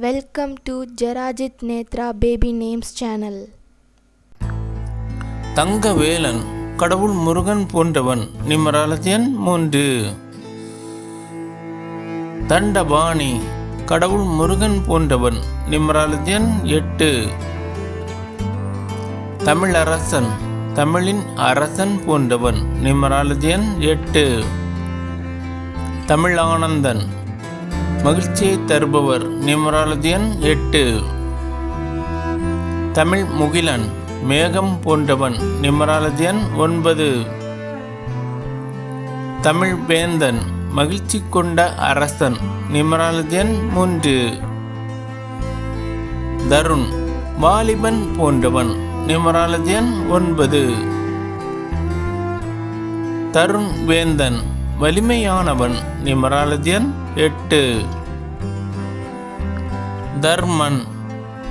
Welcome to ஜெராஜித் Nethra baby names channel தங்க தங்கவேலன் கடவுள் முருகன் போன்றவன் நிமராலத்தியன் மூன்று. தண்டபாணி கடவுள் முருகன் போன்றவன் நிமராலத்தியன் எட்டு. தமிழரசன் தமிழின் அரசன் போன்றவன் நிமராலத்தியன் எட்டு. தமிழானந்தன் மகிழ்ச்சியை தருபவர் நிமராலதியன் எட்டு. தமிழ் முகிலன் மேகம் போன்றவன் நிமராலதியன் ஒன்பது. தமிழ் வேந்தன் மகிழ்ச்சி கொண்ட அரசன் நிமராலதியன் மூன்று. தருண் வாலிபன் போன்றவன் நிமராலதியன் ஒன்பது. தருண் வேந்தன் வலிமையானவன் நிமராலத்தியன் எட்டு. தர்மன்.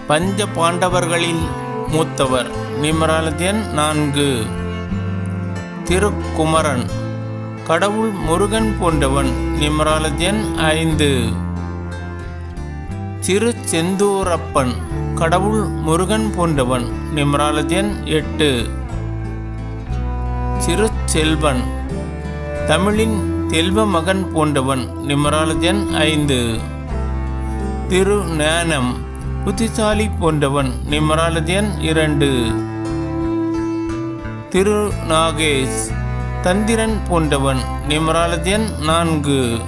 பஞ்ச பாண்டவர்களில் மூத்தவர் நிமராலத்தியன் நான்கு. திருக்குமரன். கடவுள் முருகன் போன்றவன் நிமராலத்தியன் ஐந்து. திருச்செந்தூரப்பன். கடவுள் முருகன் போன்றவன் நிமராலத்தியன் எட்டு. திருச்செல்வன். தமிழின் தெல்வ மகன் போன்றவன் நிமராலஜன் ஐந்து. திரு ஞானம் புத்திசாலி போன்றவன் நிமராலஜன் இரண்டு. திரு நாகேஷ் தந்திரன் போன்றவன் நிமராலஜன் நான்கு.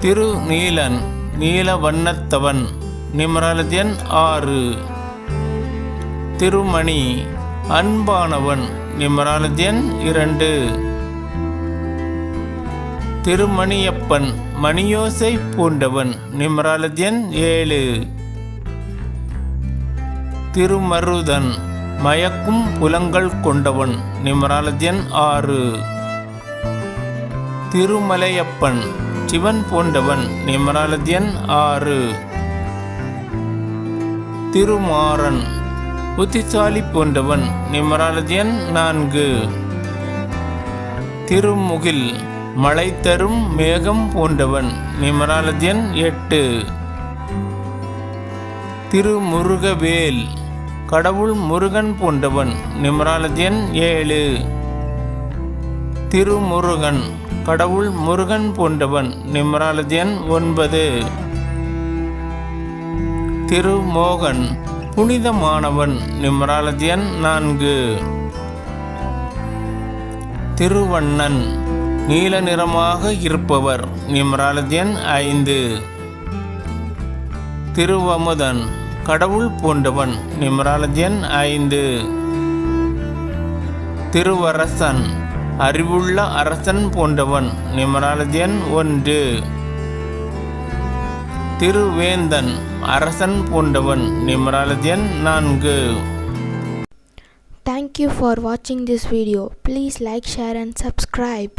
திரு நீலன் நீல வண்ணத்தவன் நிமராலஜன் ஆறு. திருமணி அன்பானவன் நிமராலஜன் இரண்டு. திருமணியப்பன் மணியோசை பூண்டவன் நிமராலஜன் ஏழு. திருமருதன் மயக்கும் புலங்கள் கொண்டவன் நிமராலஜன் ஆறு. திருமலையப்பன் சிவன் போன்றவன் நிமராலஜன் ஆறு. திருமாறன் புத்திசாலி போன்றவன் நிமராலஜன் நான்கு. திருமுகில் மழை தரும் மேகம் போன்றவன். நிமராலஜன் எட்டு. திருமுருகவேல். கடவுள் முருகன் போன்றவன். நிமராலஜன் ஏழு. திருமுருகன். கடவுள் முருகன் போன்றவன். நிமராலஜன் ஒன்பது. திருமோகன். புனிதமானவன். நிமராலஜன் நான்கு. திருவண்ணன். நீல நிறமாக இருப்பவர். நிமராலஜன் ஐந்து. திருவமுதன் கடவுள் போன்றவன் நிமராலஜன் ஐந்து. திருவரசன் அறிவுள்ள அரசன் போன்றவன் நிமராலஜன் ஒன்று. திருவேந்தன் அரசன் போன்றவன் நிமராலஜன் நான்கு. தேங்க்யூ ஃபார் வாட்சிங் this video please like share and subscribe.